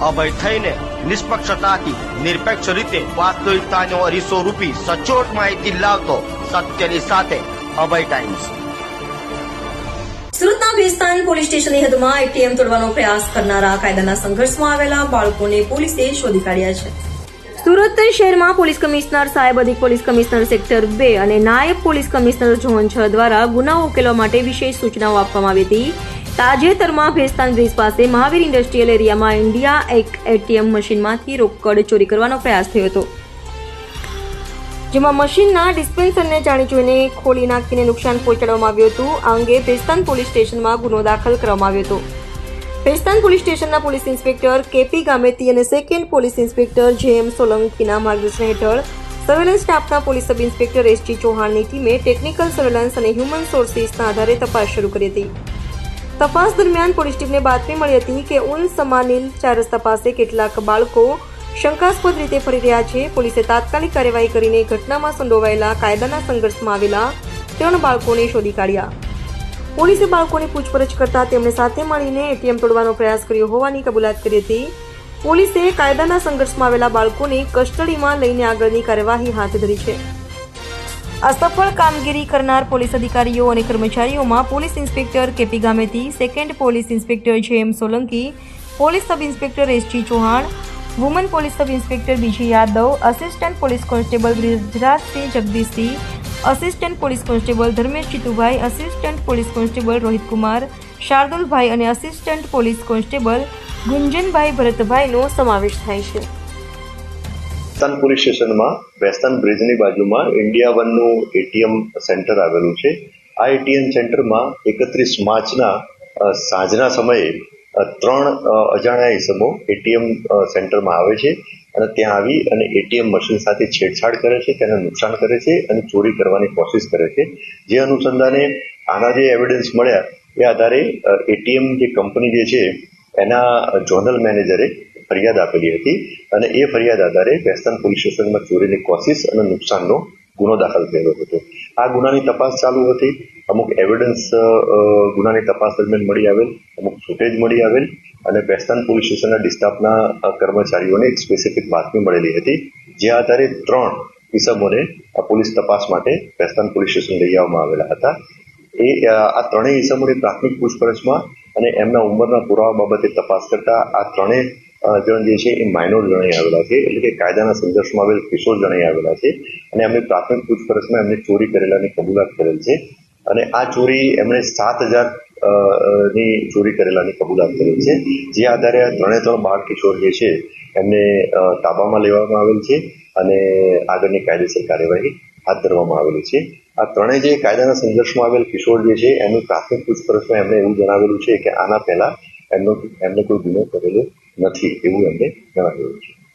અભય થઈને નિષ્પક્ષતાથી, નિરપેક્ષ રીતે વાસ્તવિકતાનો અરીસો રૂપી સચોટ માહિતી લાવતો સત્યની સાથે અભય ટાઈમ્સ સુરતના ભેસ્તાન પોલીસ સ્ટેશનની હદમાં એટીએમ તોડવાનો પ્રયાસ કરનારા કાયદાના સંઘર્ષમાં આવેલા બાળકોને પોલીસે શોધી કાઢ્યા છે. સુરત શહેરમાં પોલીસ કમિશનર સાહેબ અધિક પોલીસ કમિશનર સેક્ટર બે અને નાયબ પોલીસ કમિશનર ઝોન છ દ્વારા ગુનાઓ ઉકેલવા માટે વિશેષ સૂચનાઓ આપવામાં આવી હતી. તાજેતરમાં ભેસ્તાન બ્રિજ પાસે મહાવીર ઇન્ડસ્ટ્રીયલ એરિયામાં ઇન્ડિયા એક એટીએમ મશીનમાંથી રોકડ ચોરી કરવાનો પ્રયાસ થયો હતો. જેમાં મશીનના ડિસ્પેન્સરને જાણી જોઈને ખોલી નાખીને નુકસાન પહોંચાડવામાં આવ્યું હતું. આ અંગે ભેસ્તાન પોલીસ સ્ટેશનમાં ગુનો દાખલ કરવામાં આવ્યો હતો. ભેસ્તાન પોલીસ સ્ટેશનના police inspector K P Gameti અને સેકન્ડ પોલીસ ઇન્સ્પેક્ટર જે એમ સોલંકીના માર્ગદર્શન હેઠળ સર્વેલન્સ સ્ટાફના police sub inspector S G ચૌહાણની ટીમે ટેકનિકલ સર્વેલન્સ અને હ્યુમન સોર્સિસના આધારે તપાસ શરૂ કરી હતી. તપાસ દરમિયાન પોલીસ ટીમને બાતમી મળી હતી કે ઉન સમાનિલ ચાર રસ્તા પાસે કેટલાક બાળકો શંકાસ્પદ રીતે ફરી રહ્યા છે. પોલીસે તાત્કાલિક કાર્યવાહી કરીને ઘટનામાં સંડોવાયેલા કાયદાના સંઘર્ષમાં આવેલા ત્રણ બાળકોને શોધી કાઢ્યા. પોલીસે બાળકોની પૂછપરછ કરતા તેમણે સાથે મળીને એટીએમ તોડવાનો પ્રયાસ કર્યો હોવાની કબૂલાત કરી હતી. પોલીસે કાયદાના સંઘર્ષમાં આવેલા બાળકોને કસ્ટડીમાં લઈને આગળની કાર્યવાહી હાથ ધરી છે. આ સફળ કામગીરી કરનાર પોલીસ અધિકારીઓ અને કર્મચારીઓમાં police inspector KP Gameti second police inspector J M Solanki, police sub inspector S G Chauhan, woman police sub inspector BG Yadav, assistant police constable Brijrajsinh Jagdishsinh assistant police constable Dharmesh Chitubhai assistant police constable Rohitkumar, Shardulbhai અને assistant police constable Gunjanbhai ભરતભાઈનો સમાવેશ થાય છે. Western police સ્ટેશનમાં, western બ્રિજની બાજુમાં India વનનું ATM centre આવેલું છે. આ એટીએમ સેન્ટરમાં એકત્રીસ માર્ચના સાંજના સમયે ત્રણ અજાણ્યા ઇસમો એટીએમ સેન્ટરમાં આવે છે અને ત્યાં આવી અને એટીએમ મશીન સાથે છેડછાડ કરે છે, તેને નુકસાન કરે છે અને ચોરી કરવાની કોશિશ કરે છે. જે અનુસંધાને આના જે એવિડન્સ મળ્યા, એ આધારે એટીએમ જે કંપની જે છે, એના જોનલ મેનેજરે ફરિયાદ આપેલી હતી અને એ ફરિયાદ આધારે વેસ્ટર્ન પોલીસ સ્ટેશનમાં ચોરીની કોશિશ અને નુકસાનનો ગુનો દાખલ થયેલો હતો. આ ગુનાની તપાસ ચાલુ હતી. અમુક એવિડન્સ ગુનાની તપાસ દરમિયાન મળી આવેલ, અમુક ફૂટેજ મળી આવેલ અને વેસ્ટર્ન પોલીસ સ્ટેશનના ડિસ્ટાફના કર્મચારીઓને એક સ્પેસિફિક બાતમી મળેલી હતી. જે આધારે ત્રણ ઇસમોને આ પોલીસ તપાસ માટે વેસ્ટર્ન પોલીસ સ્ટેશન લઈ આવવામાં આવેલા હતા. એ આ ત્રણેય ઇસમોની પ્રાથમિક પૂછપરછમાં અને એમના ઉંમરના પુરાવા બાબતે તપાસ કરતા આ ત્રણેય જણ જે છે એ માઇનોર જણાઈ આવેલા છે, એટલે કે કાયદાના સંઘર્ષમાં આવેલ કિશોર જણાઈ આવેલા છે. અને એમની પ્રાથમિક પૂછપરછમાં એમને ચોરી કરેલાની કબૂલાત કરેલ છે. અને આ ચોરી એમણે સાત હજારની ચોરી કરેલાની કબૂલાત કરેલ છે. જે આધારે આ ત્રણે ત્રણ બાળ કિશોર જે છે, એમને તાબામાં લેવામાં આવેલ છે અને આગળની કાયદેસર કાર્યવાહી હાથ ધરવામાં આવેલી છે. આ ત્રણેય જે કાયદાના સંઘર્ષમાં આવેલ કિશોર જે છે એનું પ્રાથમિક પૂછપરછમાં એમણે એવું જણાવેલું છે કે આના પહેલા એમનો, એમને કોઈ ગુનો કરેલો નથી એવું એમને જણાવ્યું છે.